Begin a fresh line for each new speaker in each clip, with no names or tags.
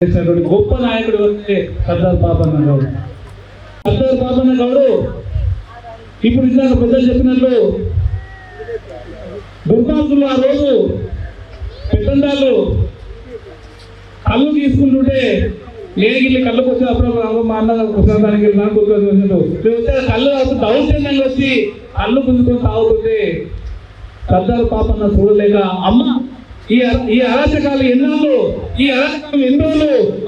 చేసినటువంటి గొప్ప నాయకుడు ఎవరంటే సర్దార్ పాపన్న గౌడ్ సర్దార్ పాపన్న గౌడు ఇప్పుడు ఇందాక పెద్దలు చెప్పినట్లు దుర్మార్గులు ఆ రోజు పెద్దందాలు కళ్ళు తీసుకుంటుంటే లేగిల్లి కళ్ళు వచ్చి అప్పుడు మా అన్న ప్రశాంతానికి వెళ్ళినాను కూర్చొని కళ్ళు దౌర్జన్యంగా వచ్చి కళ్ళు గుంజుకొని తాగుతుంటే సర్దార్ పాపన్న చూడలేక అమ్మ ఈ ఈ అరాచకాలు ఎన్నాళ్ళు ఈ అరాచకాలు ఎన్ని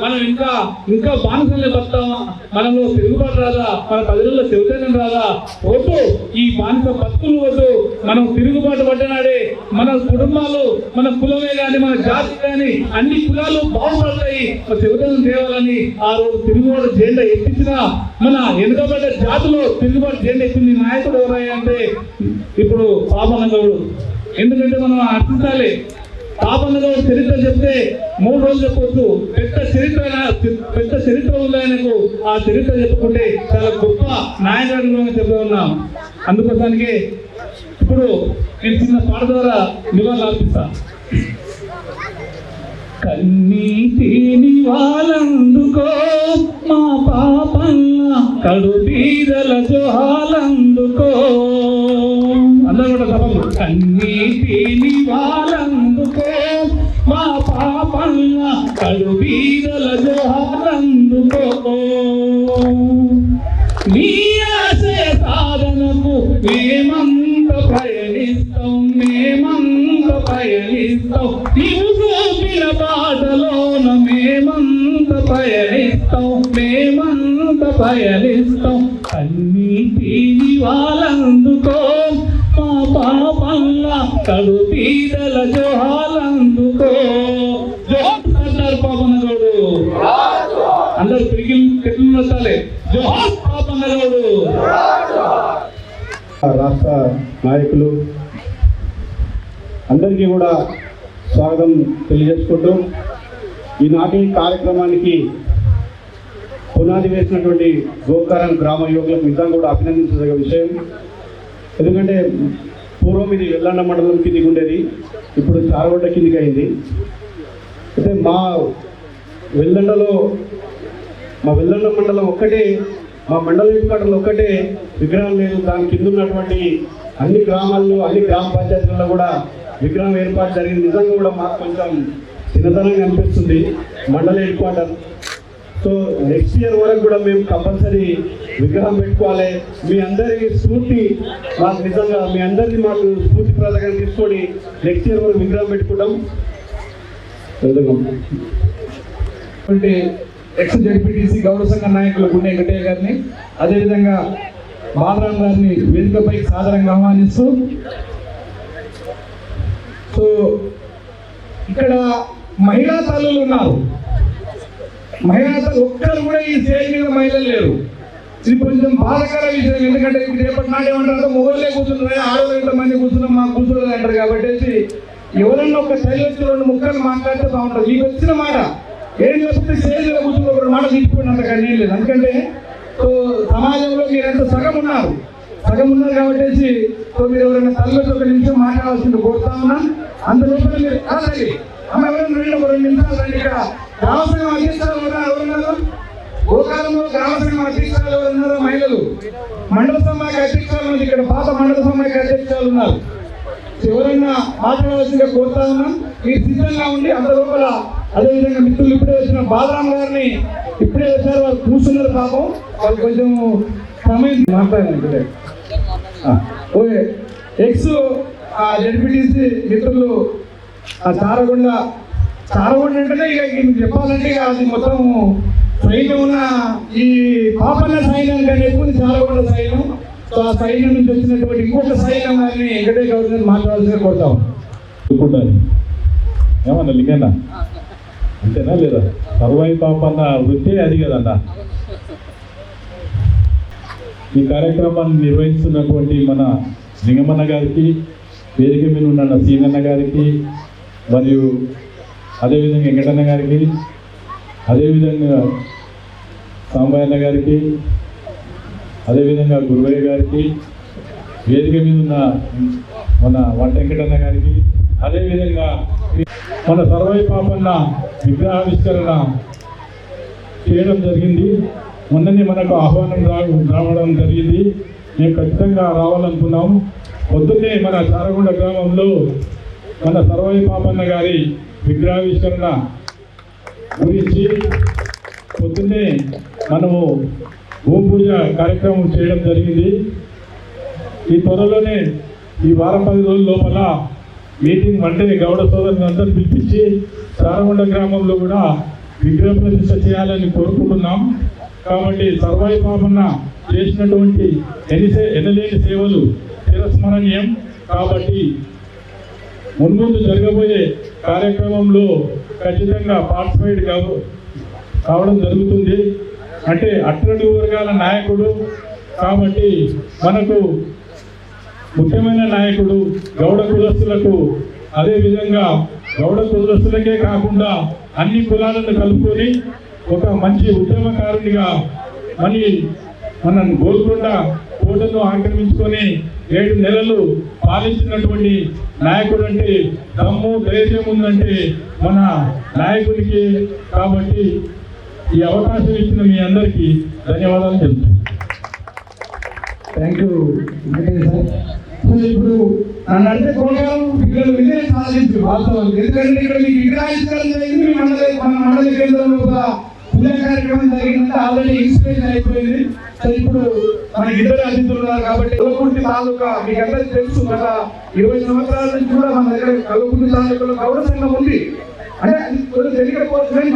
మనం ఇంకా ఇంకా బానిసలే బతామా మనలో తిరుగుబాటు రాదా? మన ప్రజల్లో చైతన్యం రాదా? వద్దు. ఈ బానిస బతుకులు వద్దు. మనం తిరుగుబాటు పడ్డనాడే. మన కుటుంబాలు మన కులమే కానీ మన జాతి కానీ అన్ని కులాలు బాగుపడతాయి. మన చైతన్యం తేవాలని ఆ రోజు తిరుగుబాటు జెండా ఎత్తించిన మన వెనుకబడ్డ జాతిలో తిరుగుబాటు జెండా ఎత్తింది నాయకుడు ఎవరయ్యా అంటే ఇప్పుడు పాపనగౌడు ఎందుకంటే మనం అర్థించాలి పాపంలో చరిత్ర చెప్తే మూడు రోజులు చెప్పొచ్చు. పెద్ద చరిత్ర పెద్ద చరిత్ర ఉంది ఆయనకు ఆ చరిత్ర చెప్పుకుంటే చాలా గొప్ప నాయకుడు చెప్తా ఉన్నాం. అందుకోసానికి ఇప్పుడు నేను చిన్న పాట ద్వారా నివాళులు అర్పిస్తా. కన్నీటినివాళందుకో మా పాపన్న కడు బీదల జోహాలందుకో. అందరూ కూడా సభలు కన్నీటిని పాపన్న కడు బీదల జోహాలందుకో నీ ఆశయ సాధనకు మేమంత పయనిస్తాం మేమంత పయనిస్తాం నీవు చూపిన బాటలోన మేమంత పయనిస్తాం మేమంత ప్రయాణిస్తాం కన్నీటిని వాళ్ళందుకో మా పాపంగా కడు పీదల జోహాలందుకో జోహార్ సర్దార్ పాపన్న గౌడు అందరు తిరిగి చెట్లు నచ్చాలి జోహార్ పాపన్న గౌడు
రాష్ట్ర నాయకులు అందరికీ కూడా స్వాగతం తెలియజేసుకుంటూ ఈనాటి కార్యక్రమానికి పునాది వేసినటువంటి గోకారం గ్రామ యువకులకు నిజంగా కూడా అభినందించదగ్గ విషయం. ఎందుకంటే పూర్వం ఇది వెల్లండ మండలం కిందికి ఉండేది ఇప్పుడు చారగొడ్డ కిందికి అయింది. అయితే మా వెల్లండలో మా వెల్లన్న మండలం ఒక్కటే మా మండల హెడ్క్వార్టర్లో ఒక్కటే విగ్రహం లేదు. దాని కింద ఉన్నటువంటి అన్ని గ్రామాల్లో అన్ని గ్రామ పంచాయతీలలో కూడా విగ్రహం ఏర్పాటు జరిగింది. నిజంగా కూడా మాకు కొంచెం చిన్నతనంగా అనిపిస్తుంది మండల head quarter so next year వరకు కూడా మేము కంపల్సరీ విగ్రహం పెట్టుకోవాలి. మీ అందరి స్ఫూర్తి మాకు నిజంగా మీ అందరినీ మాకు స్ఫూర్తి ప్రదాకంగా తీసుకొని నెక్స్ట్ ఇయర్ వరకు విగ్రహం పెట్టుకుంటాం. వెళ్దాం.
అంటే ఎక్స్ జడ్పీటీసీ గౌరవ సంఘ నాయకులు గుండె వెంకటయ్య గారిని అదేవిధంగా బాలరాం గారిని వేదికపై సాధారణంగా ఆహ్వానిస్తూ సో ఇక్కడ మహిళా తల్లులు ఉన్నారు. మహిళా తల్లు ఒక్కరు కూడా ఈ స్టేజ్ మీద మహిళలు లేరు. ఇది కొంచెం బాధకర విషయం ఎందుకంటే రేపటి నాడు ఏమంటారు మొగోళ్ళే కూర్చున్నారు ఆడవాళ్ళు ఎంతమంది కూర్చున్నాం మాకు కూర్చోలేదు అంటారు కాబట్టి ఎవరన్నా ఒక తల్లి వచ్చి రెండు ముక్కలు మాట్లాడితే బాగుంటుంది మీకు వచ్చిన మాట ఏం చేస్తుంది స్టేజ్ మీద కూర్చుని ఒక మాట తీసుకున్నంత కానీ లేదు. ఎందుకంటే సో సమాజంలో మీరంతా సగం ఉన్నారు. సగం ఉన్నారు కాబట్టి సో మీరు ఎవరైనా తల్లితో ఒక నిమిషం మాట్లాడాల్సింది కోరుతా ఉన్నా. అంత లోపల మీరు అలాగే అమ్మ ఎవరైనా రెండు ఒక రెండు నిమిషాలు రండి ఇక్కడ. రామసింహ అధ్యక్షులు ఎవరైనా ఎవరున్నారు గోకాలంలో గ్రామ సంఘం ఎవరున్నారు ఉన్నారు? మహిళలు. మండల సమాఖ్య అధ్యక్షురాలు ఉన్నారు. ఇక్కడ పాత మండల సమాఖ్య అధ్యక్షురాలు ఉన్నారు. ఎవరైనా మాట్లాడాల్సిందిగా కోరుతా ఉన్నాం. మీరు సిద్ధంగా ఉండి అంత లోపల అదేవిధంగా మిత్రులు ఇప్పుడే వచ్చిన బాలరామ్ గారిని ఇప్పుడే వచ్చారు వాళ్ళు కూర్చున్నారు పాపం. వాళ్ళు కొంచెం సమయం ఆ, ఓకే. ఎక్స్ ఆ జడ్పీటీసీ మిత్రులు ఆ చారగొండ చారగొండ అంటేనే ఇక మీకు చెప్పాలంటే ఇక అది మొత్తం సైన్యం ఉన్న ఈ పాపన్న సైన్యం కంటే ఎక్కువ చారగొండ సైన్యం. సో ఆ సైన్యం నుంచి వచ్చినటువంటి ఇంకొక సైన్యం గారిని వెంకటేష్ గౌడ్ మాట్లాడాల్సిన కోరుతాం
ఏమన్నా లింగన్న? అంతేనా లేదా? సర్వాయి పాపన్న వృత్తే అది కదన్న ఈ కార్యక్రమాన్ని నిర్వహిస్తున్నటువంటి మన సింగమన్న గారికి వేదిక మీద ఉన్న సీనన్న గారికి మరియు అదేవిధంగా వెంకటన్న గారికి అదేవిధంగా సాంబయ్యన్న గారికి అదేవిధంగా గురువయ్య గారికి వేదిక మీద ఉన్న మన వంట వెంకటన్న గారికి అదేవిధంగా మన సర్వై పాపన్న విగ్రహావిష్కరణ చేయడం జరిగింది. మొన్ననే మనకు ఆహ్వానం రావడం జరిగింది. మేము ఖచ్చితంగా రావాలనుకున్నాం. పొద్దున్నే మన చారగుండ గ్రామంలో మన సర్వై పాపన్న గారి విగ్రహావిష్కరణ గురించి పొద్దున్నే మనము భూమి పూజ కార్యక్రమం చేయడం జరిగింది. ఈ త్వరలోనే ఈ వారం పది రోజుల లోపల మీటింగ్ అంటే గౌడ సోదరుని అందరూ పిలిపించి చారగొండ గ్రామంలో కూడా విగ్రహ ప్రతిష్ట చేయాలని కోరుకుంటున్నాం. కాబట్టి సర్వాయి పాపన్న చేసినటువంటి ఎనిసే ఎనలేని సేవలు చిరస్మరణీయం కాబట్టి మున్ముందు జరగబోయే కార్యక్రమంలో ఖచ్చితంగా పార్టిసిపేట్ కావ కావడం జరుగుతుంది. అంటే అట్టడి వర్గాల నాయకుడు. కాబట్టి మనకు ముఖ్యమైన నాయకుడు గౌడ కులస్తులకు అదేవిధంగా గౌడ కులస్తులకే కాకుండా అన్ని కులాలను కలుపుకొని ఒక మంచి ఉద్యమకారునిగా మరి మన గోల్కొండ కోటను ఆక్రమించుకొని ఏడు నెలలు పాలించినటువంటి నాయకుడు అంటే దమ్ము ధైర్యం ఉందంటే మన నాయకుడికి కాబట్టి ఈ అవకాశం ఇచ్చిన మీ అందరికీ ధన్యవాదాలు చెప్తాను
థ్యాంక్ యూ సార్ ఇప్పుడు నన్ను అంటే కోటగారు పిల్లలు విజయం సాధించు. వాస్తవాలు ఎందుకంటే ఇక్కడ మీకు విగ్రహావిష్కరణ జరిగింది మీ మండలి మన మండలి కేంద్రంలో కూడా పూజా కార్యక్రమం జరిగిందంటే ఆల్రెడీ ఇన్స్పిరేషన్ అయిపోయింది. సో ఇప్పుడు మన ఇద్దరు అతిథులు ఉన్నారు కాబట్టి కల్లకుంటి తాలూకా మీకు అందరికీ తెలుసు గత ఇరవై సంవత్సరాల నుంచి కూడా మన దగ్గర కల్లకుంటి తాలూకాలో గౌరవ సంఘం ఉంది. అంటే అది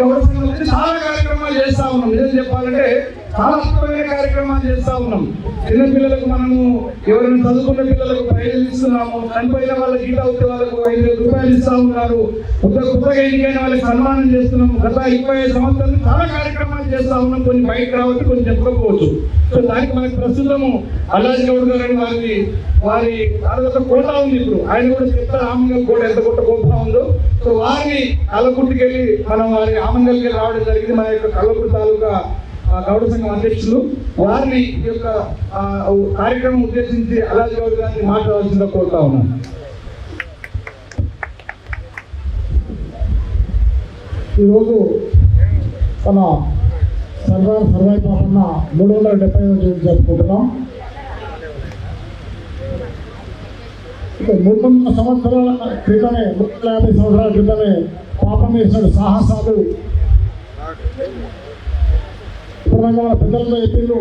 గౌరవ సంఘం నుంచి చాలా కార్యక్రమాలు చేస్తా ఉన్నాం. నిజం చెప్పాలంటే చాలా అద్భుతమైన కార్యక్రమాలు చేస్తా ఉన్నాం. చిన్న పిల్లలకు మనము ఎవరైనా చదువుకున్న పిల్లలకు ప్రైజులు ఇస్తున్నాము. చనిపోయిన వాళ్ళ గీత వచ్చే వాళ్ళకు ఐదు వేల రూపాయలు ఇస్తా ఉన్నారు. కొత్త కొత్తగా ఎన్నికైన వాళ్ళకి సన్మానం చేస్తున్నాము. గత ఇరవై ఐదు సంవత్సరాలు చాలా కార్యక్రమాలు చేస్తా ఉన్నాం. కొన్ని బయట రావచ్చు కొన్ని చెప్పకపోవచ్చు సో దానికి మనకి ప్రస్తుతము అల్లాజీ గౌడ్ గారు వారి వారి తర్వాత కోట ఉంది ఇప్పుడు. ఆయన కూడా చెప్తారు ఆమంగల్ కోట ఎంత కొత్త కోట ఉందో. సో వారిని కల్లకుర్తికి వెళ్ళి మనం వారి ఆమంగల్కి రావడం జరిగింది. మన యొక్క కల్లకుర్తి తాలూకా గౌడ సంఘం అధ్యక్షులు వారిని ఈ యొక్క కార్యక్రమం ఉద్దేశించి అలాజీ గౌడ్ గారిని మాట్లాడాల్సిందిగా కోరుతా ఉన్నాను.
ఈరోజు మన సర్దార్ సర్వాయి పాపన్న మూడు వందల డెబ్బై ఐదు జయంతి జరుపుకుంటున్నాం. ఇక మూడు వందల సంవత్సరాల క్రితమే మూడు వందల యాభై సంవత్సరాల క్రితమే పాపం చేసిన సాహసాలు ఇప్పుడు మన పెద్దలతో చెప్పిండ్రు.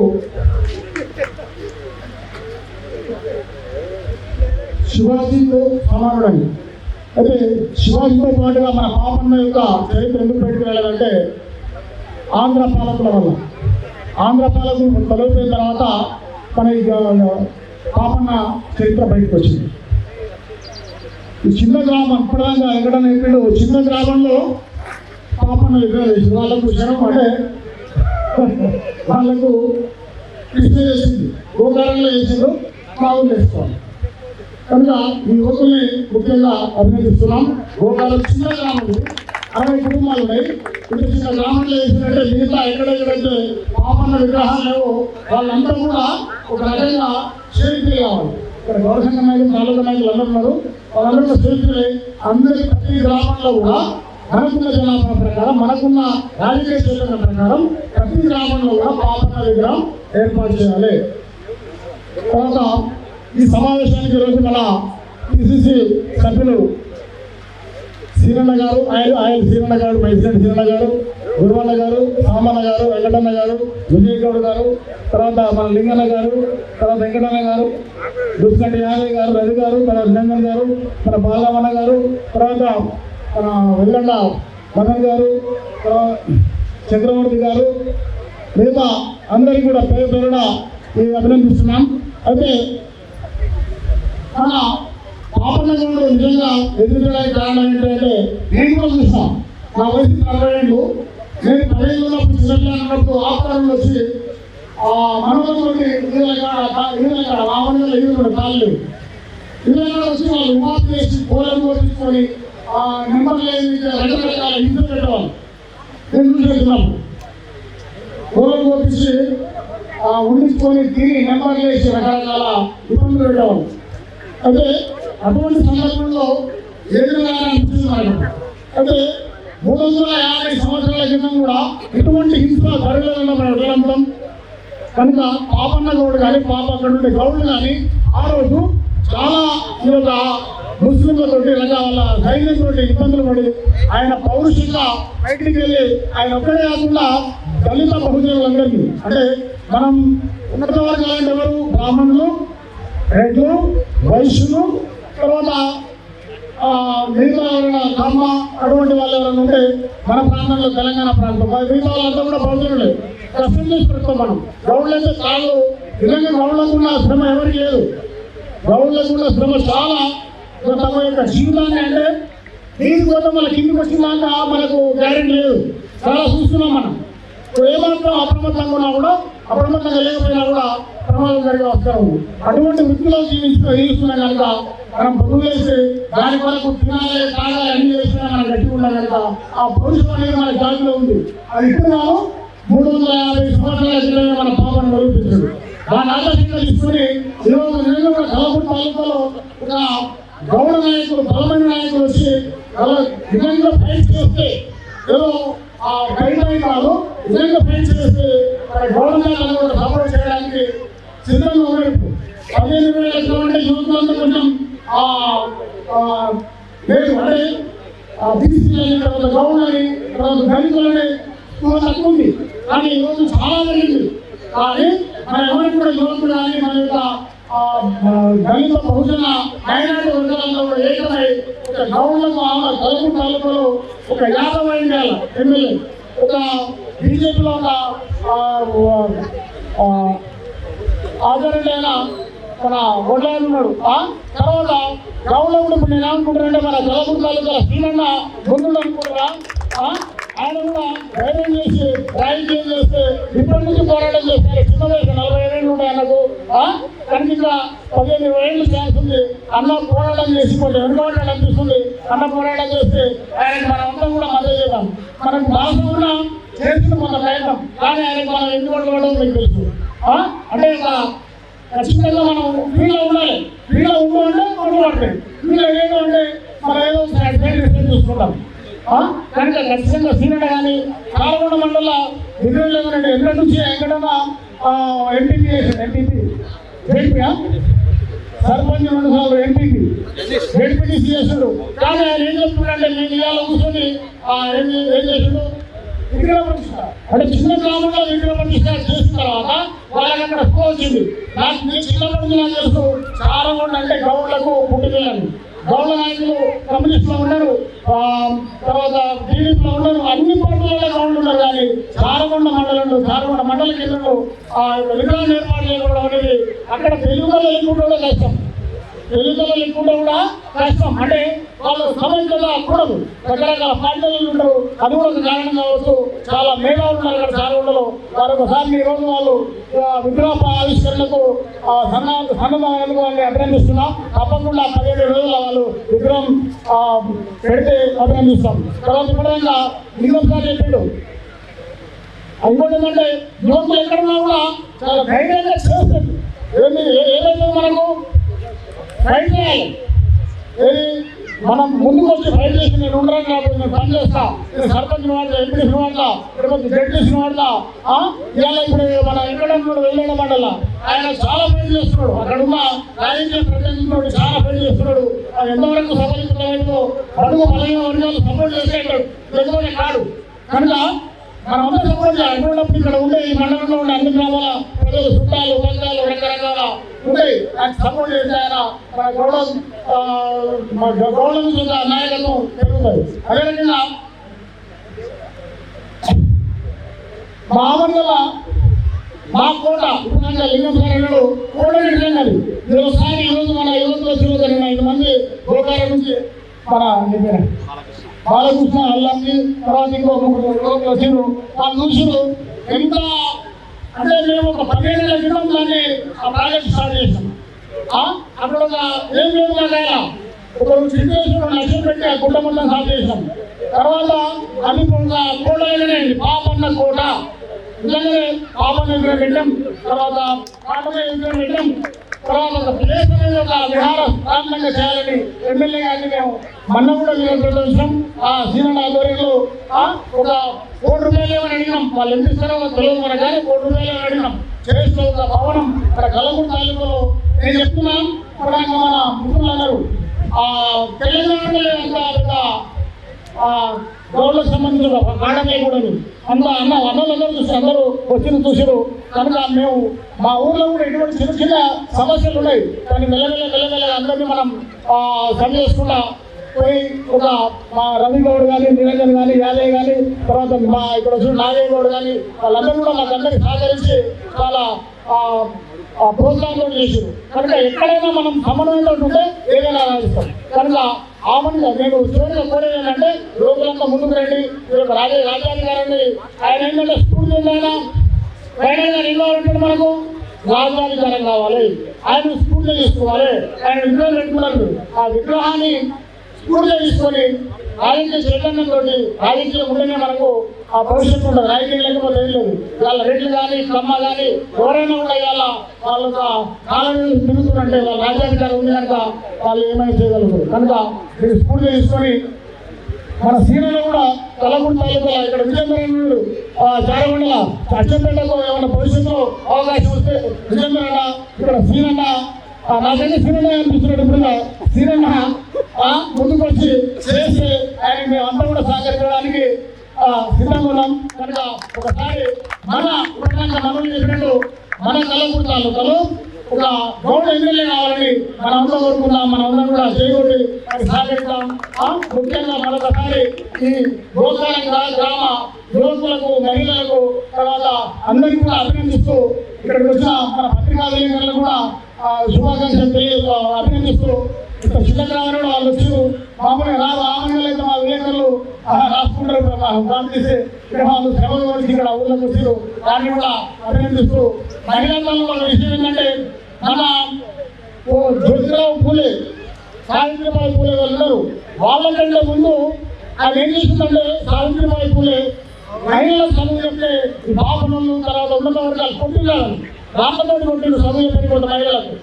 శివాజీతో సమానుడని. అయితే శివాజీతో పాటుగా మన పాపన్న యొక్క చరిత్ర ఎందుకు బయటకు వెళ్ళాలంటే ఆంధ్ర పాలకుల వల్ల. ఆంధ్ర పాలకులు తొలగిపోయిన తర్వాత మన పాపన్న చరిత్ర బయటకు వచ్చింది. ఈ చిన్న గ్రామం ఇప్పటిదాకా ఎక్కడ నేర్పిండు చిన్న గ్రామంలో పాపన్న విగ్రహం చేసింది వాళ్ళకు అంటే వాళ్ళకు కృష్ణ చేసింది. గోకారంలో వేసిండు మా ఊళ్ళు వేసుకోవాలి కనుక ఈ యువకుల్ని ముఖ్యంగా అభినందిస్తున్నాం. గోకారం చిన్న గ్రామం అరవై కుటుంబాలు ఉన్నాయి. ఇప్పుడు చిన్న గ్రామంలో చేసినట్టే మిగతా ఎక్కడెక్కడైతే పాపన్న విగ్రహాలు లేవో వాళ్ళందరూ కూడా ఒక రకంగా సేవితులు కావాలి. ఇక్కడ గౌరవ నాయకులు నాలుగు నాయకులు అందరూ ఉన్నారు. వాళ్ళందరూ కూడా అందరి ప్రతి గ్రామంలో కూడా మనకున్న జనాభా ప్రకారం మనకున్న రాజకీయ చైతన్యం ప్రకారం ప్రతి గ్రామంలో కూడా పాపన్న విగ్రహం ఏర్పాటు చేయాలి. తర్వాత ఈ సమావేశానికి రోజు మన పిసిసి సభ్యులు సీరన్న గారు ఆయన ఆయన సీరన్న గారు ప్రెసిడెంట్ సీరన్న గారు గురువన్న గారు సామన్న గారు వెంకటన్న గారు విజయ్ గౌడ్ గారు తర్వాత మన లింగన్న గారు తర్వాత వెంకటన్న గారు దుష్కంటి యాదవ్ గారు రవి గారు తర్వాత నిరంజన్ గారు మన బాలమన్న గారు తర్వాత మన వెల్లండ మదన్ గారు చక్రవర్తి గారు మిగతా అందరికీ కూడా పేరు పేరున అభినందిస్తున్నాం. అయితే మన పాపన్న గారు నిజంగా ఎదుగుదలకు కారణం ఏంటంటే నేను కూడా చూసాం నా వయసు నలభై ఏళ్ళు నేను పదిహేను ఉన్నప్పుడు చిన్నపిల్లలు ఉన్నప్పుడు ఆపరణలు వచ్చి ఆ మనవరంలోకి ఈదలకాడ వామనగల ఈదులు కాళ్ళు ఈదలకాడ వచ్చి వాళ్ళు ఉపాధి చేసి పూలను కొట్టించుకొని ఆ నెంబర్ లేని రకరకాల ఈదులు పెట్టేవాళ్ళు నేను చూసేస్తున్నప్పుడు పూలను కొట్టించి ఆ ఉండించుకొని తిరిగి నెంబర్ చేసి రకరకాల ఇబ్బందులు పెట్టేవాళ్ళు అయితే అటువంటి సందర్భంలో ఏది అనిపిస్తున్నారు మనకు అయితే మూడు వందల యాభై సంవత్సరాల క్రితం కూడా ఎటువంటి హింస జరగలేదన్న మనం కనుక పాపన్న గౌడ్ కానీ పాప అక్కడ ఉండే గౌడ్లు కానీ ఆ రోజు చాలా ఈ యొక్క ముస్లింలతో లేదా వాళ్ళ సైన్యంతో ఇబ్బందులు పడి ఆయన పౌరుషంగా బయటికి వెళ్ళి ఆయన ఒక్కడే కాకుండా దళిత బహుజనులందరికీ అంటే మనం ఉన్నత వర్గాలంటే ఎవరు? బ్రాహ్మణులు రెడ్లు వైశ్యులు తర్వాత మిగతా ఎవరైనా కమ్మ అటువంటి వాళ్ళు ఎవరైనా ఉంటే మన ప్రాంతంలో తెలంగాణ ప్రాంతం మిగతా వాళ్ళంతా కూడా బౌద్ధులే కష్టం చేసి పెడతాం మనం. గౌడ్లు అంటే కాళ్ళు నిజంగా గౌడ్లకు ఉన్న శ్రమ ఎవరికి లేదు. గౌడ్లకు ఉన్న శ్రమ చాలా. తమ యొక్క జీవితాన్ని అంటే దీనికోసం మన కిందికి వచ్చినాక మనకు గ్యారెంటీ లేదు. చాలా చూస్తున్నాం మనం. ఇప్పుడు ఏమాత్రం అప్రమత్తంగా ఉన్నా కూడా అప్రమత్తంగా లేకపోయినా కూడా ప్రమాదం జరిగే అవసరం అటువంటి వృత్తిలో జీవిస్తూ జీవిస్తున్నాం కనుక మనం పొద్దు వేసి దాని వరకు తినాలి తాగాలి అన్ని చేసినా మనం గట్టి ఉన్నాం కనుక ఆ పౌరుషం అనేది మన జాతిలో ఉంది. అది ఇప్పుడు కాదు మూడు వందల యాభై సంవత్సరాల మన పాపను నిరూపించాడు దాని ఆదర్శంగా తీసుకుని ఈరోజు నిజంగా కూడా కలపూర్ తాలూకాలో ఒక గౌడ నాయకులు బలమైన నాయకులు వచ్చి వాళ్ళ నిజంగా ఫైట్ చేస్తే ఏదో ఆ బయట కాదు నిజంగా ఫైట్ చేస్తే మన గౌడ కూడా సపోర్ట్ చేయడానికి సిద్ధంగా ఉన్నారు పదిహేను వేల ఎకరం అంటే యువకులంతా కొంచెం లేదు అంటే బీసీ బీసీలని తర్వాత గౌడని తర్వాత దళితులు చాలా తక్కువ ఉంది. కానీ ఈరోజు చాలా జరిగింది. కానీ మన ఎవరికి కూడా యువకులు కానీ మన యొక్క దళిత బహుజన మైనార్టీ వర్గాలంలో కూడా ఏకమై ఒక గౌడ్లకు ఆమె తలుపు తాలూకాలో ఒక యాదవ ఇండియాల ఎమ్మెల్యే ఒక బీజేపీలో ఒక ఆ, మన గొడ్లాయన ఉన్నాడు తర్వాత గౌడ్లో ఇప్పుడు నేను ఏమనుకుంటున్నానంటే మన జలపూర్ తాలూకాల శ్రీనన్న ముందు అనుకుంటున్నా ఆయన కూడా ధైర్యం చేసి రాజకీయం చేస్తే ఇప్పటి నుంచి పోరాటం చేస్తారు చిన్న వయసు నలభై ఏళ్ళు ఉంటాయి అన్నకు. ఆ? కనుక పదిహేను ఇరవై ఏళ్ళు ఛాన్స్ ఉంది. అన్న పోరాటం చేసి కొంచెం వెనుకబడ్డాడు అనిపిస్తుంది. అన్న పోరాటం చేస్తే ఆయనకి మనం అంతా కూడా మద్దతు చేద్దాం. మనకు భాష కూడా చేసింది కొంత ప్రయత్నం. కానీ ఆయనకు మనం ఎందుకు పడడం మీకు తెలుసు. అంటే ఖచ్చితంగా మనం వీళ్ళ ఉండాలి. వీళ్ళ ఉండు అంటే కొట్టుబడతాయి వీళ్ళ ఏదో అంటే మనం ఏదో సాటిస్ఫాక్షన్ చూసుకుంటాం. కనుక ఖచ్చితంగా సీనియర్ కానీ కాలగొండ మండల విగ్రహం లేదంటే నుంచి ఎక్కడన్నా ఎంపీపీ ఎంపీపీ ఎంపీయా సర్పంచ్ రెండు సార్లు ఎంపీపీ ఎంపీటీసీ చేశాడు. కానీ ఆయన ఏం చెప్తున్నాడంటే మేము ఇవాళ కూర్చొని ఏం ఏం విగ్రహ ప్రతిష్ట. అంటే చిన్న గ్రామంలో విగ్రహ ప్రతిష్ట చేసిన తర్వాత వాళ్ళకి అక్కడ స్కో వచ్చింది. నాకు నేను చిన్నప్పటి నుంచి నాకు తెలుసు చారగొండ అంటే గౌడ్లకు పుట్టుకెళ్ళాను గౌడ నాయకులు కమ్యూనిస్టులో ఉన్నారు. ఆ, తర్వాత టీడీపీలో ఉన్నారు. అన్ని పార్టీలలో గౌడ్లు ఉన్నారు కానీ చారగొండ మండలంలో చారగొండ మండల కేంద్రంలో ఆ యొక్క విగ్రహం ఏర్పాటు చేయడం అనేది అక్కడ తెలుగులో లేకుండా కష్టం. తెలుగులో కూడా కష్టం. అంటే వాళ్ళు సమైక్యంగా కూడదు. రకరకాల పార్టీలు ఉంటారు అది కూడా ఒక కారణం కావచ్చు. చాలా మేధావులు ఉన్నారు అక్కడ చారుండలో వారు ఒకసారి ఈ రోజు వాళ్ళు విగ్రహ ఆవిష్కరణకు ఆ, సన్న సన్నదానాలకు వాళ్ళని అభినందిస్తున్నాం. తప్పకుండా పదిహేడు రోజుల వాళ్ళు విగ్రహం పెడితే అభినందిస్తాం. తర్వాత ఇప్పటిదాకా ఇంకొకసారి చెప్పిండు. ఇంకోటి ఏంటంటే యువకులు ఎక్కడున్నా కూడా చాలా ధైర్యంగా చేస్తారు. ఏమి ఏదైతే మనకు? ఫైట్ చేయాలి మనం ముందుకు వచ్చి ఫైట్ చేసి నేను ఉండరాను కాబట్టి నేను పని చేస్తా. నేను సర్పంచ్ వాడతా ఎంపీడీ వాడతా లేకపోతే జడ్జీస్ వాడతా ఆ? ఇవాళ ఇప్పుడు మన వెంకటరమణ వెళ్ళిన మండల. ఆయన చాలా ఫైట్ చేస్తున్నాడు. అక్కడ ఉన్న రాజకీయ ప్రతినిధులతో చాలా ఫైట్ చేస్తున్నాడు. అది ఎంతవరకు సఫలీకృతమైందో అడుగు బలహీన వర్గాలు సపోర్ట్ చేసేటాడు లేకపోతే కాడు కనుక మన అందరూ సపోర్ట్ ఇక్కడ ఉండే ఈ మండలంలో ఉండే అన్ని గ్రామాల ప్రజలు చుట్టాలు బంధాలు రకరకాల ఉంటాయి ఆయన సపోర్ట్ చేస్తే ఆయన మన గౌడ ఆ, మన ఉన్న నాయకత్వం పెరుగుతుంది మా మండల మా కోట ఇప్పుడు లింగం సార్ కోట నిజంగా ఈరోజు మన యువకులు తిరుగుతారు ఐదు మంది గోకారం నుంచి మన బాలకృష్ణ అల్లంది తర్వాత ఇంకో ముగ్గురు వచ్చారు. వాళ్ళు చూసారు ఎంత అంటే మేము ఒక పదిహేను నెలల క్రితం దాన్ని ఆ ప్రాజెక్ట్ స్టార్ట్ చేసాం అక్కడ ఒక ఏం లేదు కదా ఒక సిచ్యువేషన్ లక్ష్యం పెట్టి ఆ గుడ్డ మొత్తం స్టార్ట్ చేసాం తర్వాత అది ఒక కోటలోనే పాపన్న కోట. నిజంగానే పాపన్న విగ్రహం పెట్టాం. తర్వాత పాటల విగ్రహం పెట్టాం. తర్వాత ఒక ప్లేస్ అనేది ఒక విహార ప్రాంతంగా చేయాలని ఎమ్మెల్యే గారిని మేము మొన్న కూడా మేము ప్రదర్శనం ఆ సీనియర్ ఆధ్వర్యంలో ఒక కోటి రూపాయలు ఏమని అడిగినాం. వాళ్ళు ఎంత ఇస్తారో తెలియదు మన కానీ కోటి రూపాయలు ఏమని అడిగినాం. చేస్తూ ఒక భవనం ఇక్కడ కలగూరు తాలూకులో నేను చెప్తున్నాను. ఇప్పుడు మన మిత్రులు అన్నారు ఆ తెలంగాణలో ఎంత పెద్ద ఆ గోళ్ళకు సంబంధించిన కాడమే కూడా అంత అన్న అన్నలందరూ చూసి అందరూ వచ్చిన చూసారు కనుక మేము మా ఊర్లో కూడా ఎటువంటి చిన్న చిన్న సమస్యలు ఉన్నాయి. కానీ మెల్లమెల్ల మెల్లమెల్ల అందరినీ మనం ఆ, సరి చేసుకుంటా పోయి ఒక మా రవి గౌడ్ కానీ నిరంజన్ కానీ యాదయ్య కానీ తర్వాత మా ఇక్కడ వచ్చిన నాగయ్య గౌడ్ కానీ వాళ్ళందరూ కూడా మాకు అందరికీ సహకరించి చాలా ఆ, ఆ ప్రోత్సాహం చేసారు కనుక ఎక్కడైనా మనం సమన్వయంతో ఉంటే ఏదైనా ఆలోచిస్తాం. కనుక ఆ మనిషి నేను చివరిగా కోరేది ఏంటంటే లోకులంతా ముందుకు రండి. మీరు ఒక రాజే రాజాని గారండి ఆయన ఏంటంటే స్కూల్ ఆయన ఫైనల్గా ఇన్వాల్వ్ ఉంటాడు మనకు రాజధానికరం కావాలి. ఆయన స్కూల్లో చేసుకోవాలి ఆయన విగ్రహం పెట్టుకున్నారు ఆ విగ్రహాన్ని స్కూల్లో తీసుకొని రాజకీయ చైతన్యంతో రాజకీయం ఉంటేనే మనకు ఆ భవిష్యత్తు ఉండదు. రాజకీయం లేకపోతే లేదు. వాళ్ళ రెడ్లు కానీ కమ్మ కానీ ఎవరైనా కూడా ఇవాళ వాళ్ళ కాలం తిరుగుతున్నట్టే వాళ్ళ రాజ్యాధికారం ఉంది కనుక వాళ్ళు ఏమైనా చేయగలుగుతారు. కనుక మీరు స్ఫూర్తి తీసుకొని మన సీనియర్లు కూడా కలగుంట తాలూకా ఇక్కడ విజయనారాయణుడు చారమండల అచ్చంపేటకు ఏమైనా భవిష్యత్తులో అవకాశం వస్తే విజయనారాయణ ఇక్కడ సీనన్న నాకైతే సీనన్న అనిపిస్తున్నప్పుడు ఇప్పుడు సీనన్న ఆ, ముందుకు వచ్చి చేస్తే ఆయన మేమంతా కూడా సహకరించడానికి సిద్ధంగా ఉన్నాం. కనుక ఒకసారి మన ఇప్పటిదాకా మనం చెప్పినట్టు మన కలగుంట కలు. ఒక గౌరవ ఎమ్మెల్యే కావాలని మనందరం కోరుకుందాం. మనందరం కూడా చేయగొట్టి అది సహకరిద్దాం ముఖ్యంగా మరొకసారి ఈ గోపాలం గ్రామ యువకులకు మహిళలకు తర్వాత అందరికీ కూడా అభినందిస్తూ ఇక్కడికి వచ్చిన మన పత్రికా విలేకరులకు కూడా శుభాకాంక్షలు తెలియ అభినందిస్తూ ఇక్కడ చిన్న గ్రామంలో వాళ్ళు వచ్చి మామూలుగా రాదు ఆమెలు అయితే మా విలేకరులు రాసుకుంటారు ఇప్పుడు మా ఇక్కడ వాళ్ళు శ్రమ వచ్చి ఇక్కడ ఊళ్ళోకి వచ్చి దాన్ని కూడా అభినందిస్తూ మహిళల్లో ఒక విషయం ఏంటంటే మన జ్యోతిరావు పూలే సావిత్రిబాయి పూలే వాళ్ళు ఉన్నారు. వాళ్ళకంటే ముందు అది ఏం చేసిందంటే సావిత్రిబాయి పూలే మహిళల చదువు చెప్తే ఈ బాపనులు తర్వాత ఉన్నత వర్గాలు కొట్టినారు రాళ్ళతోటి కొట్టిండు చదువు చెప్పిన మహిళలకు.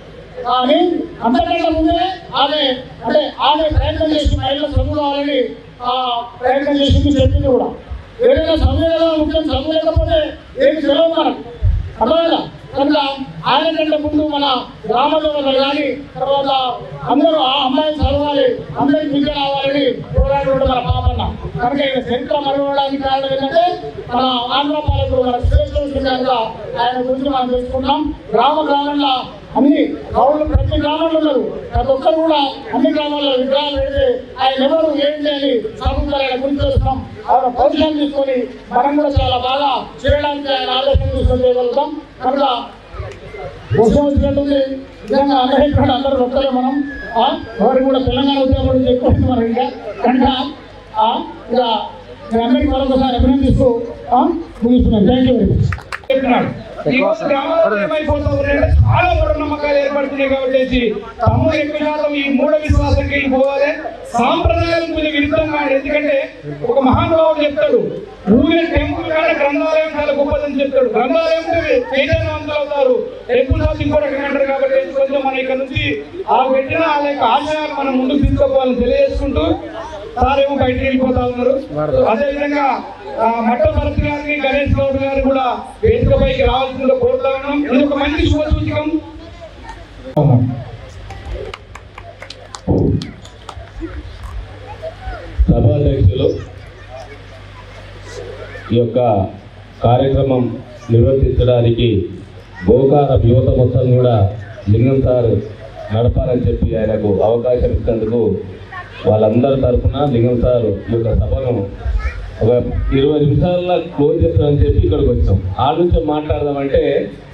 కానీ అంతకంటే ముందే ఆమె అంటే ఆమె ప్రయత్నం చేసి మహిళ చదువు కావాలని ఆ ప్రయత్నం చేసింది చెప్పింది కూడా. ఏదైనా చదువు ఏదైనా ముఖ్యం? చదువు లేకపోతే ఏమి తెలియదు మనకు అర్థమైనా కనుక ఆయన కంటే ముందు మన గ్రామంలో కానీ తర్వాత అందరూ ఆ అమ్మాయిని చదవాలి అందరికి విద్య రావాలని పోరాడు మన పాపన్న. కనుక ఈయన చరిత్ర మరవడానికి కారణం ఏంటంటే మన ఆంధ్ర పాలకులు మన శ్రేష్ఠ ఆయన గురించి మనం తెలుసుకున్నాం. గ్రామ గ్రామంలో అన్ని గౌరవ ప్రతి గ్రామంలో ఉన్నారు ప్రతి ఒక్కరు కూడా అన్ని గ్రామాల్లో విగ్రహాలు పెడితే ఆయన ఎవరు ఏంటి అని సాగుతారు ఆయన గురించి తెలుస్తాం ఆయన పౌరుషాన్ని తీసుకొని మనం కూడా చాలా బాగా చేయడానికి ఆయన ఆలోచన తీసుకొని చేయగలుగుతాం. కనుక వర్షం వచ్చినట్టుంది. నిజంగా అందరికీ అందరూ ఒక్కరే మనం. ఆ, ఎవరికి కూడా తెలంగాణ ఉద్యోగం గురించి ఎక్కువ మనం ఇంకా. కనుక ఆ, ఇక మీ అందరికీ మరొకసారి అభినందిస్తూ ఆ, ముగిస్తున్నాను. థ్యాంక్ యూ వెరీ మచ్
చెప్తున్నాడు ఈ రోజు గ్రామాల్లో ఏమైపోతా ఉన్నాయంటే చాలా మూఢనమ్మకాలు ఏర్పడుతున్నాయి కాబట్టి తమ్ముడు ఎక్కువ శాతం ఈ మూఢ విశ్వాసంకి పోవాలి సాంప్రదాయాలకు కొంచెం విరుద్ధంగా ఎందుకంటే ఒక మహానుభావుడు చెప్తాడు ఊరే టెంపుల్ కాడ గ్రంథాలయం చాలా గొప్పదని చెప్తాడు. గ్రంథాలయం ఉంటే చైతన్యవంతులు అవుతారు. టెంపుల్ హౌస్ ఇంకో రకంగా అంటారు కాబట్టి కొంచెం మన ఇక్కడ నుంచి ఆ పెట్టిన ఆ యొక్క ఆశయాలు మనం ముందుకు తీసుకోవాలని తెలియజేసుకుంటూ సారేమో బయటికి వెళ్ళిపోతా ఉన్నారు. అదేవిధంగా మట్ట భరత్ గారిని గణేష్ గౌడ్ గారు కూడా వేదిక పైకి రావాల్సిందిగా కోరుతా ఉన్నాం. ఇది ఒక మంచి శుభ సూచకం
సభాధ్యక్షులు ఈ యొక్క కార్యక్రమం నిర్వర్తించడానికి గోకార యువత మొత్తం కూడా లింగం సార్ నడపాలని చెప్పి ఆయనకు అవకాశం ఇచ్చినందుకు వాళ్ళందరి తరఫున లింగం సార్ ఈ యొక్క సభను ఒక ఇరవై నిమిషాల్లో క్లోజ్ చేస్తామని చెప్పి ఇక్కడికి వచ్చాం. ఆ నుంచి మాట్లాడదామంటే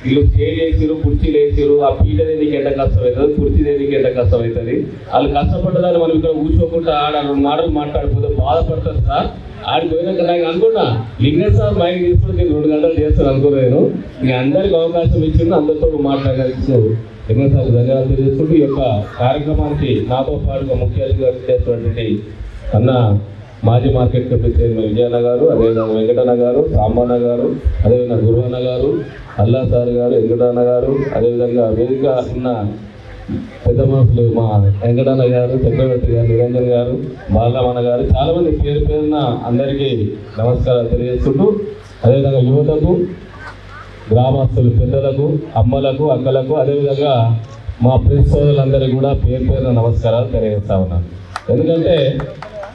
వీళ్ళు స్టేజ్ వేసిరు కుర్చీలు వేసిరు ఆ పీట దేనికి ఎంత కష్టం అవుతుంది కుర్చీ దేనికి ఎంత కష్టం అవుతుంది వాళ్ళు కష్టపడ్డదాన్ని మనం ఇక్కడ కూర్చోకుండా ఆడ రెండు మాటలు మాట్లాడిపోతే బాధపడతారు సార్. ఆడికి పోయినాక నాకు అనుకున్నా లింగన్ సార్ మైక్ తీసుకుని నేను రెండు గంటలు చేస్తాను అనుకోలేను మీ అందరికి అవకాశం ఇచ్చింది అందరితో మాట్లాడగలిగిన లింగన్ సార్ ధన్యవాదాలు తెలియజేసుకుంటూ ఈ యొక్క కార్యక్రమానికి నాతో పాటుగా ముఖ్య అతిథిగా చేసినటువంటి అన్న మాజీ మార్కెట్ కమిటీ చైర్మన్ విజయన్న గారు అదేవిధంగా వెంకటన్న గారు సాంబన్న గారు అదేవిధంగా గురువన్న గారు అల్లా సార్ గారు వెంకటన్న గారు అదేవిధంగా వేదిక ఉన్న పెద్ద మనుషులు మా వెంకటన్న గారు చక్రవర్తి గారు నిరంజన్ గారు బాలరమణ గారు చాలామంది పేరు పేరున అందరికీ నమస్కారాలు తెలియజేస్తుంటూ అదేవిధంగా యువతకు గ్రామస్తులు పెద్దలకు అమ్మలకు అక్కలకు అదేవిధంగా మా ప్రిన్సిపల్ సోదరులందరికీ కూడా పేరు పేరున నమస్కారాలు తెలియజేస్తా ఉన్నాను. ఎందుకంటే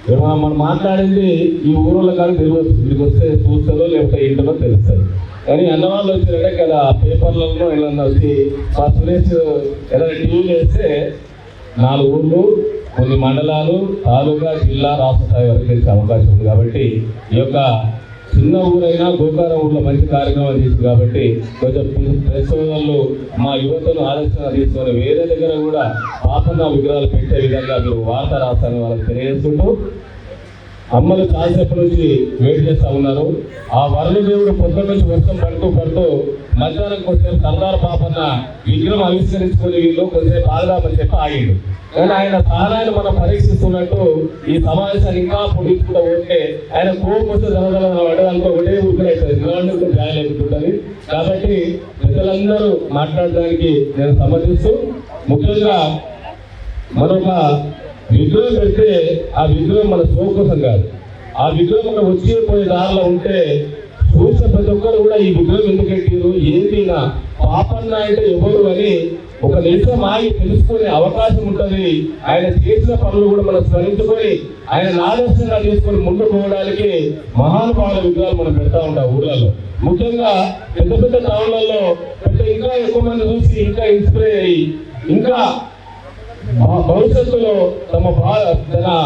ఇప్పుడు మనం మాట్లాడింది ఈ ఊరిలో కానీ తెలియదు. ఇక్కడికి వస్తే చూస్తుందో లేకపోతే ఏంటో తెలుస్తుంది కానీ అన్నవాళ్ళు వచ్చినట్టే కదా పేపర్లలో ఇలా వచ్చి మా సురేష్ ఏదైనా టీవీలు వేస్తే నాలుగు ఊళ్ళు కొన్ని మండలాలు తాలూకా జిల్లా రాష్ట్ర స్థాయి వరకు తెలిసే అవకాశం ఉంది. కాబట్టి ఈ యొక్క చిన్న ఊరైనా గోకారం ఊర్లో మంచి కార్యక్రమాలు చేసి కాబట్టి కొంచెం ప్రెస్ మా యువతను ఆలోచన తీసుకొని వేరే దగ్గర కూడా పాపన్న విగ్రహాలు పెట్టే విధంగా మీరు వార్త రాస్తారని వాళ్ళకి తెలియజేస్తుంటూ అమ్మలు చాలాసేపు నుంచి వెయిట్ చేస్తూ ఉన్నారు. ఆ వరణ దేవుడు పొద్దున్న నుంచి వర్షం పడుతూ పడుతూ మధ్యాహ్నం కొంచెం సర్దార్ పాపన్న విగ్రహం ఆవిష్కరించుకుని వీళ్ళు కొంచెం ఆగదామని చెప్పి ఆగిండు. కానీ ఆయన సహనాన్ని మనం పరీక్షిస్తున్నట్టు ఈ సమావేశాన్ని ఇంకా పొడిచుకుంటూ ఉంటే ఆయన కోపం వస్తే జరగల ఒకటే ఊపిరి అవుతుంది నిలబడి జాయిన్ అయిపోతుంటుంది. కాబట్టి పెద్దలందరూ మాట్లాడడానికి నేను సమర్థిస్తూ ముఖ్యంగా మరొక విగ్రహం పెడితే ఆ విగ్రహం మన షో కోసం కాదు. ఆ విగ్రహం మన వచ్చి పోయే దారిలో ఉంటే చూసిన ప్రతి ఒక్కరు కూడా ఈ విగ్రహం ఎందుకు ఎక్కిరు ఏంటి నా? పాపన్న అంటే ఎవరు అని ఒక నిమిషం ఆగి తెలుసుకునే అవకాశం ఉంటుంది. ఆయన చేసిన పనులు కూడా మనం స్మరించుకొని ఆయన ఆదర్శంగా తీసుకొని ముందు పోవడానికి మహానుభావుల విగ్రహాలు మనం పెడతా ఉంటాం ఊళ్ళలో ముఖ్యంగా పెద్ద పెద్ద టౌన్లలో పెద్ద ఇంకా ఎక్కువ మంది చూసి ఇంకా ఇన్స్పైర్ అయ్యి ఇంకా భవిష్యత్తులో తమ భా- తన ఆ,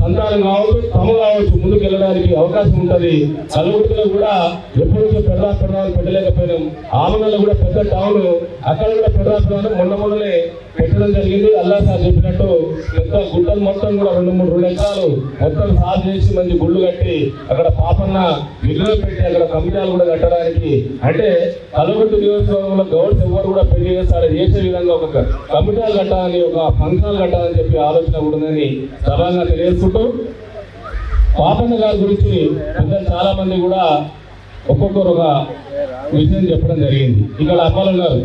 సంతానం కావచ్చు తమ కావచ్చు ముందుకు వెళ్ళడానికి అవకాశం ఉంటది. కలుగుతులో కూడా ఎప్పుడు పెడదా పెడదామని పెట్టలేకపోయినాం. ఆమలలో కూడా పెద్ద టౌన్ అక్కడ కూడా పెడదా పెడదామని మొన్న మొన్ననే పెట్టడం జరిగింది. అల్లా సార్ చెప్పినట్టు పెద్ద గుట్టలు మొత్తం కూడా రెండు మూడు రెండు ఎకరాలు మొత్తం సాగు చేసి మంచి గుళ్ళు కట్టి అక్కడ పాపన్న విగ్రహం పెట్టి అక్కడ కమిటాలు కూడా కట్టడానికి. అంటే కలుగుట్టు నియోజకవర్గంలో గౌడ్స్ ఎవరు కూడా పెళ్ళి చేస్తారు. చేసే విధంగా ఒక కమిటాలు కట్టాలని ఒక ఫంక్షన్లు కట్టాలని చెప్పి ఆలోచన కూడా ఉందని సభంగా తెలియజేసుకుంటూ పాపన్న గారి గురించి పెద్దలు చాలా మంది కూడా ఒక్కొక్కరు ఒక విషయం చెప్పడం జరిగింది. ఇక్కడ అమ్మాలు గారు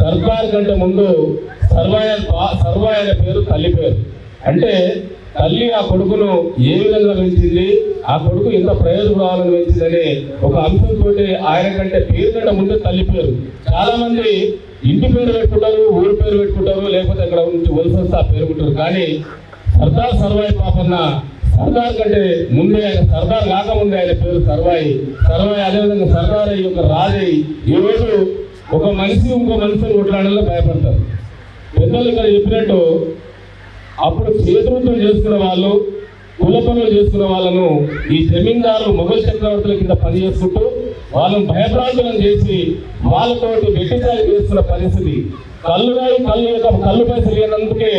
సర్కార్ కంటే ముందు సర్వాయ సర్వాయ అనే పేరు తల్లి పేరు. అంటే తల్లి ఆ కొడుకును ఏ విధంగా పెంచింది ఆ కొడుకు ఎంత ప్రయోజనం కావాలని పెంచిందని ఒక అంశంతో ఆయన కంటే పేరు కంటే ముందు తల్లి పేరు. చాలా మంది ఇంటి పేరు పెట్టుకుంటారు ఊరి పేరు పెట్టుకుంటారు లేకపోతే అక్కడ నుంచి వలస వస్తే ఆ పేరు పెట్టారు కానీ సర్దార్ సర్వాయి పాపన్న సర్దార్ కంటే ముందే ఆయన సర్దార్ కాకముందే ఆయన పేరు సర్వాయి. సర్వాయి అదేవిధంగా సర్దార్ అయ్యి ఒక రాజయ్యి ఈ రోజు ఒక మనిషి ఇంకో మనిషిని కొట్లాడాలో భయపడతారు. పెద్దలు ఇక్కడ చెప్పినట్టు అప్పుడు చేతివృత్తులు చేసుకున్న వాళ్ళు కుల పనులు చేసుకున్న వాళ్ళను ఈ జమీందారు మొఘల్ చక్రవర్తుల కింద పని చేసుకుంటూ వాళ్ళని భయభ్రాంతులను చేసి వాళ్ళతోటి వెట్టిచారి చేస్తున్న పరిస్థితి. కళ్ళు కళ్ళు యొక్క కళ్ళు పైసలు లేనందుకే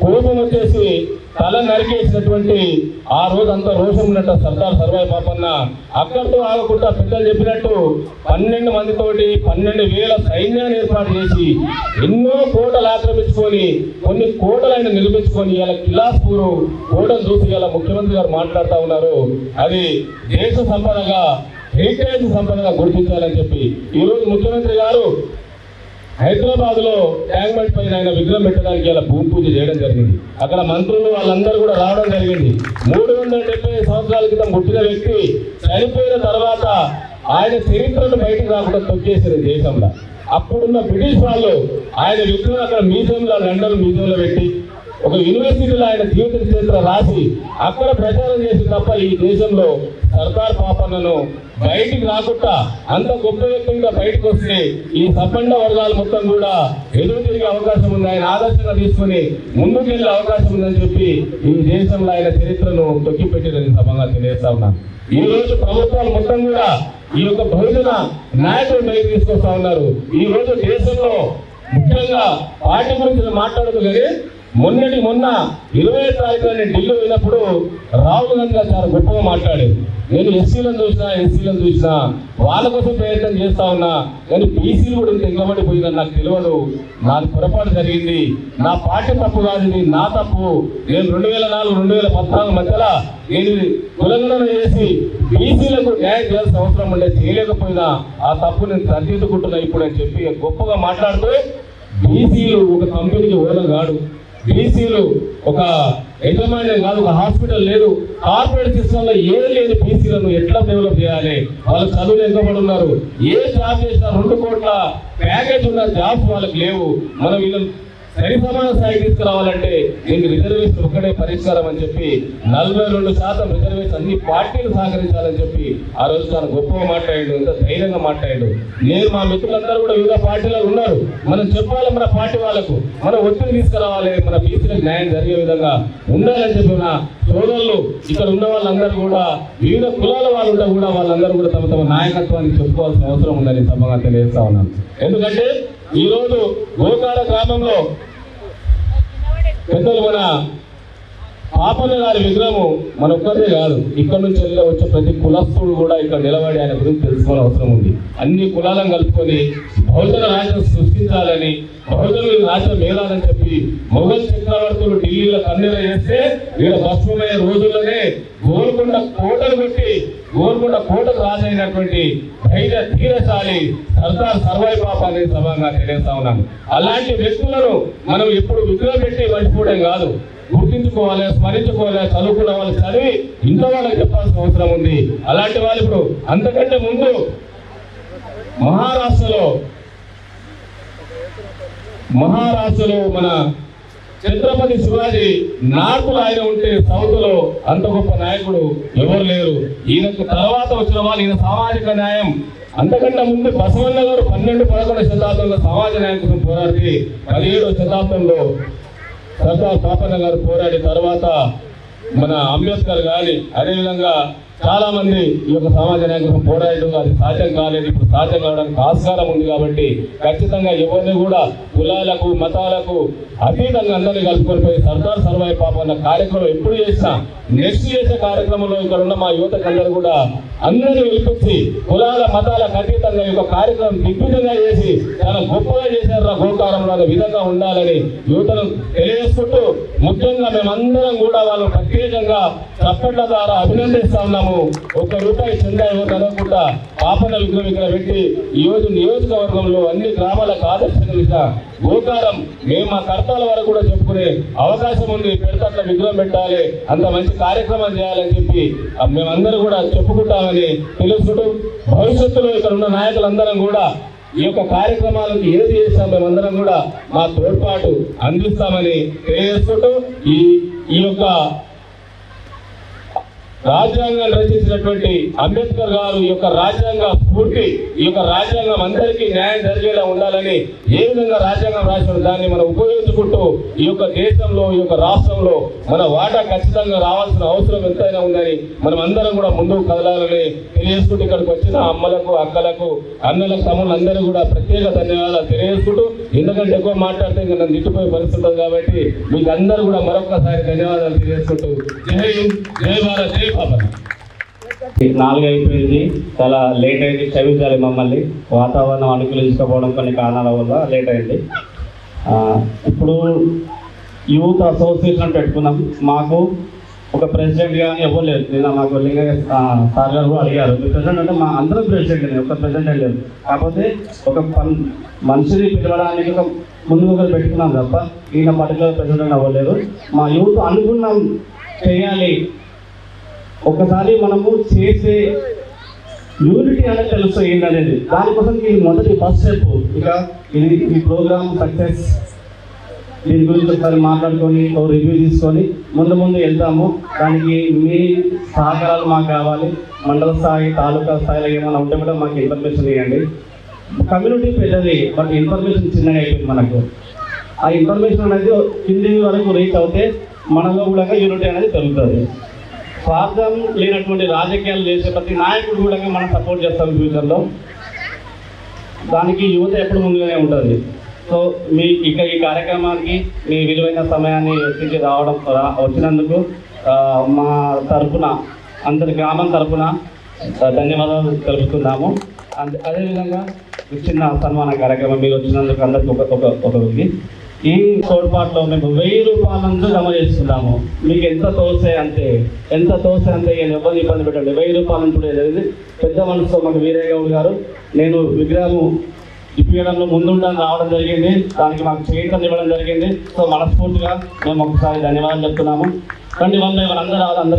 కోపం వచ్చేసి తల నరికేసినటువంటి ఆ రోజు అంత రోషం ఉన్నట్టు సర్దార్ సర్వాయి పాపన్న అక్కడితో ఆగకుండా పెద్దలు చెప్పినట్టు పన్నెండు మందితోటి పన్నెండు వేల సైన్యాన్ని ఏర్పాటు చేసి ఎన్నో కోటలు ఆక్రమించుకొని కొన్ని కోటలు ఆయన నిలిపించుకొని ఇలా కిలాస్పూర్ కోటను చూసి ఇలా ముఖ్యమంత్రి గారు మాట్లాడుతూ ఉన్నారు. అది దేశ సంపదగా హెరిటేజ్ సంపదగా గుర్తించాలని చెప్పి ఈ రోజు ముఖ్యమంత్రి గారు హైదరాబాద్లో ట్యాంక్ బండ్ పైన ఆయన విగ్రహం పెట్టడానికి ఇలా భూమి పూజ చేయడం జరిగింది. అక్కడ మంత్రులు వాళ్ళందరూ కూడా రావడం జరిగింది. మూడు వందల డెబ్బై సంవత్సరాల క్రితం పుట్టిన వ్యక్తి చనిపోయిన తర్వాత ఆయన చరిత్రను బయటకు రాకుండా తొక్కేసింది దేశంలో. అప్పుడున్న బ్రిటిష్ వాళ్ళు ఆయన విగ్రహం అక్కడ మ్యూజియంలో లండన్ మ్యూజియంలో పెట్టి ఒక యూనివర్సిటీలో ఆయన జీవిత చరిత్ర రాసి అక్కడ ప్రచారం చేసి తప్ప ఈ దేశంలో సర్దార్ పాపన్నను బయటికి రాకుండా అంత గొప్ప వ్యక్తిగా బయటకు వస్తే ఈ సపండ వర్గాలు మొత్తం కూడా ఎదురు తిరిగే అవకాశం ఉంది. ఆయన ఆదర్శంగా తీసుకుని ముందుకు అవకాశం ఉందని చెప్పి ఈ దేశంలో ఆయన చరిత్రను తొక్కిపెట్టినని సభంగా తెలియజేస్తా ఉన్నాను. ఈ రోజు ప్రభుత్వాలు మొత్తం కూడా ఈ యొక్క బహుజన నాయకులు బయట తీసుకొస్తా ఉన్నారు. ఈ రోజు దేశంలో ముఖ్యంగా పార్టీ గురించి నేను మాట్లాడదు కానీ మొన్నటి మొన్న ఇరవై తారీఖున నేను ఢిల్లీ పోయినప్పుడు రాహుల్ గాంధీ గారు చాలా గొప్పగా మాట్లాడారు. నేను ఎస్సీలను చూసినా ఎస్సీలను చూసినా వాళ్ళ కోసం ప్రయత్నం చేస్తా ఉన్నా కానీ బీసీలు కూడా ఇంత ఎగ్గబడిపోయిందని నాకు తెలియదు నాది పొరపాటు జరిగింది. నా పార్టీ తప్పు కాదు ఇది నా తప్పు. నేను రెండు వేల నాలుగు రెండు వేల పద్నాలుగు మధ్యలో నేను ఉల్లంఘన చేసి బీసీలకు న్యాయం చేయాల్సిన అవసరం ఉండే చేయలేకపోయినా ఆ తప్పు నేను సరిదిద్దుకుంటున్నా ఇప్పుడు అని చెప్పి గొప్పగా మాట్లాడుతూ బీసీలు ఒక కంపెనీకి ఓనర్ కాడు. బీసీలు ఒక యజమాని కాదు ఒక హాస్పిటల్ లేదు. కార్పొరేట్ సిస్టమ్లో ఏం లేని బీసీలను ఎట్లా డెవలప్ చేయాలి? వాళ్ళు చదువులు ఎంకబడి ఉన్నారు ఏ జాబ్ చేసినా రెండు కోట్ల ప్యాకేజ్ ఉన్న జాబ్స్ వాళ్ళకి లేవు. మనం వీళ్ళని సరిసమాన స్థాయి తీసుకురావాలంటే దీనికి రిజర్వేషన్ ఒక్కటే పరిష్కారం అని చెప్పి నలభై రెండు శాతం రిజర్వేషన్ అన్ని పార్టీలు సహకరించాలని చెప్పి ఆ రోజు చాలా గొప్పగా మాట్లాడాడు ఎంత ధైర్యంగా మాట్లాడాడు. నేను మా మిత్రులందరూ కూడా వివిధ పార్టీలో ఉన్నారు. మనం చెప్పాలి మన పార్టీ వాళ్ళకు మన ఒత్తిడి తీసుకురావాలి మన బీసీలకు న్యాయం జరిగే విధంగా ఉండాలని చెప్పి నా సోదరులు ఇక్కడ ఉన్న వాళ్ళందరూ కూడా వివిధ కులాల వాళ్ళు ఉంటే కూడా వాళ్ళందరూ కూడా తమ తమ నాయకత్వాన్ని చెప్పుకోవాల్సిన అవసరం ఉందని సభగా తెలియజేస్తా ఉన్నాను. ఎందుకంటే ఈ రోజు గోకాడ గ్రామంలో పెద్దలు మన పాపలు గారి విగ్రహము మన ఒక్కరిదే కాదు. ఇక్కడ నుంచి వెళ్ళి వచ్చే ప్రతి కులస్తుడు కూడా ఇక్కడ నిలబడి ఆయన గురించి తెలుసుకోవాల్సిన అవసరం ఉంది. అన్ని కులాలను కలుపుకొని బహుజన రాజ్యం సృష్టించాలని బహుజనులు రాజ్యం మేలాలని చెప్పి మొఘల్ చక్రవర్తులు ఢిల్లీలో కన్నెర చేస్తే వీళ్ళ భస్మమైన రోజుల్లోనే గోల్కొండ కోటలు కొట్టి గోల్కొండ కోటకు రాజైనటువంటి ధైర్య ధీరశాలి సర్దార్ సర్వై పాప అనే సభంగా తెలియజేస్తా ఉన్నాను అలాంటి వ్యక్తులను మనం ఎప్పుడు విగ్రహం పెట్టి మర్చిపోవడం కాదు. గుర్తించుకోవాలి స్మరించుకోవాలి చదువుకున్న వాళ్ళు చదివి ఇంట్లో వాళ్ళకి చెప్పాల్సిన అవసరం ఉంది. అలాంటి వాళ్ళు ఇప్పుడు అంతకంటే ముందు మహారాష్ట్రలో మహారాష్ట్రలో మన ఛత్రపతి శివాజీ నార్త్లో ఆయన ఉంటే సౌత్లో అంత గొప్ప నాయకుడు ఎవరు లేరు. ఈయనకు తర్వాత వచ్చిన వాళ్ళు ఈయన సామాజిక న్యాయం. అంతకంటే ముందు బసవన్న గారు పన్నెండు పదకొండు శతాబ్దంలో సమాజ న్యాయం కోసం పోరాడి పదిహేడో శతాబ్దంలో సర్దార్ పాపన్న గారు పోరాడిన తర్వాత మన అంబేద్కర్ కానీ అదేవిధంగా చాలా మంది ఈ యొక్క సమాజ నాయకులు కోసం పోరాడడం అది సాధ్యం కాలేదు. ఇప్పుడు సాధ్యం కావడానికి ఆస్కారం ఉంది కాబట్టి ఖచ్చితంగా ఎవరిని కూడా కులాలకు మతాలకు అతీతంగా అందరినీ కలుపుకొని పోయి సర్దార్ సర్వాయి పాపన్న కార్యక్రమం ఎప్పుడు చేసినా నెక్స్ట్ చేసే కార్యక్రమంలో ఇక్కడ ఉన్న మా యువతకు అందరూ కూడా అందరినీ పిలిపించి కులాల మతాలకు అతీతంగా ఈ యొక్క కార్యక్రమం దిగ్విజంగా చేసి చాలా గొప్పగా చేశారు రా గోకారంలో విధంగా ఉండాలని యువతను తెలియజేసుకుంటూ ముఖ్యంగా మేమందరం కూడా వాళ్ళు ప్రత్యేకంగా చప్పట్ల ద్వారా అభినందిస్తా ఉన్నాము. ఒక్క రూపాయి చందా ఎవరు అనకుండా పాపన విగ్రహం ఇక్కడ పెట్టి ఈ రోజు నియోజకవర్గంలో అన్ని గ్రామాలకు ఆదర్శంగా గోకారం మేము మా కర్తాల వరకు కూడా చెప్పుకునే అవకాశం ఉంది. పెడతట్ల విగ్రహం పెట్టాలి. అంత మంచి కార్యక్రమం చేయాలని చెప్పి మేమందరూ కూడా చెప్పుకుంటామని తెలుసుకుంటూ భవిష్యత్తులో ఇక్కడ ఉన్న నాయకులందరం కూడా ఈ యొక్క కార్యక్రమాలకు ఏది చేస్తాం మేమందరం కూడా మా తోడ్పాటు అందిస్తామని తెలియజేసుకుంటూ ఈ ఈ యొక్క రాజ్యాంగాన్ని రచించినటువంటి అంబేద్కర్ గారు ఈ యొక్క రాజ్యాంగ స్ఫూర్తి ఈ యొక్క రాజ్యాంగం అందరికీ న్యాయం జరిగేలా ఉండాలని ఏ విధంగా రాజ్యాంగం రాసిన దాన్ని మనం ఉపయోగించుకుంటూ ఈ యొక్క దేశంలో ఈ యొక్క రాష్ట్రంలో మన వాటా ఖచ్చితంగా రావాల్సిన అవసరం ఎంతైనా ఉందని మనం అందరం కూడా ముందుకు కదలాలని తెలియజేసుకుంటూ ఇక్కడికి వచ్చిన అమ్మలకు అక్కలకు అన్నలకు తమ్ముళ్ళు కూడా ప్రత్యేక ధన్యవాదాలు తెలియజేసుకుంటూ ఎందుకంటే ఎక్కువ మాట్లాడితే ఇంకా నన్ను తిట్టిపోయే పరిస్థితి కాబట్టి మీకు అందరూ కూడా మరొకసారి ధన్యవాదాలు తెలియజేసుకుంటూ జై జై భారత్ జై
నాలుగు అయిపోయింది చాలా లేట్ అయింది. క్షమించాలి మమ్మల్ని. వాతావరణం అనుకూలించకపోవడం కొన్ని కారణాల వల్ల లేట్ అయింది. ఇప్పుడు యూత్ అసోసియేషన్ పెట్టుకున్నాం. మాకు ఒక ప్రెసిడెంట్ కానీ ఎవరు లేదు నిన్న మాకు లింగ సార్ గారు కూడా అడిగారు. మీ ప్రెసిడెంట్ అంటే మా అందరం ప్రెసిడెంట్ ఒక ప్రెసిడెంట్ లేదు. కాకపోతే ఒక పన్ మనిషిని పిలవడానికి ఒక ముందు ఒకరు పెట్టుకున్నాం తప్ప ఈయన పర్టికులర్ ప్రెసిడెంట్ అవ్వలేదు మా యూత్ అనుకున్నాం చేయాలి. ఒకసారి మనము చేసే యూనిటీ అనేది తెలుస్తుంది ఏంటనేది. దానికోసం ఇది మొదటి ఫస్ట్ స్టెప్ ఇక ఇది ఈ ప్రోగ్రామ్ సక్సెస్ దీని గురించి ఒకసారి మాట్లాడుకొని ఒక రివ్యూ తీసుకొని ముందు ముందు వెళ్తాము. దానికి మీ సహకారాలు మాకు కావాలి. మండల స్థాయి తాలూకా స్థాయిలో ఏమైనా ఉంటే కూడా మాకు ఇన్ఫర్మేషన్ ఇవ్వండి. కమ్యూనిటీ పెద్దది బట్ ఇన్ఫర్మేషన్ చిన్నగా అయిపోయింది మనకు. ఆ ఇన్ఫర్మేషన్ అనేది కింది వరకు రీచ్ అవుతే మనలో కూడా యూనిటీ అనేది పెరుగుతుంది. స్వార్థం లేనటువంటి రాజకీయాలు చేసే ప్రతి నాయకుడు కూడా మనం సపోర్ట్ చేస్తాం ఫ్యూచర్లో. దానికి యువత ఎప్పుడు ముందుగానే ఉంటుంది. సో మీ ఇక ఈ కార్యక్రమానికి మీ విలువైన సమయాన్ని వెచ్చించి రావడం వచ్చినందుకు మా తరపున అందరి గ్రామం తరఫున ధన్యవాదాలు తెలుపుతున్నాము అంతే అదేవిధంగా చిన్న సన్మాన కార్యక్రమం మీరు వచ్చినందుకు అందరికీ ఒక ఒక ఒకరికి ఈ తోడ్పాటులో మేము వెయ్యి రూపాయలంతా జమ చేస్తున్నాము మీకు ఎంత తోసే అంతే ఎంత తోసే అంతే నేను ఎవరిని ఇబ్బంది పెట్టండి. వెయ్యి రూపాయలు ఇప్పుడు జరిగింది. పెద్ద మనసుతో మాకు వీరయ్య గౌడ్ గారు నేను విగ్రహం ఇప్పించడంలో ముందుండడం రావడం జరిగింది. దానికి మాకు చేయటం ఇవ్వడం జరిగింది. సో మనస్ఫూర్తిగా మేము ఒకసారి ధన్యవాదాలు చెప్తున్నాము. కానీ వల్ల బై అందరూ రావాలి అందరికీ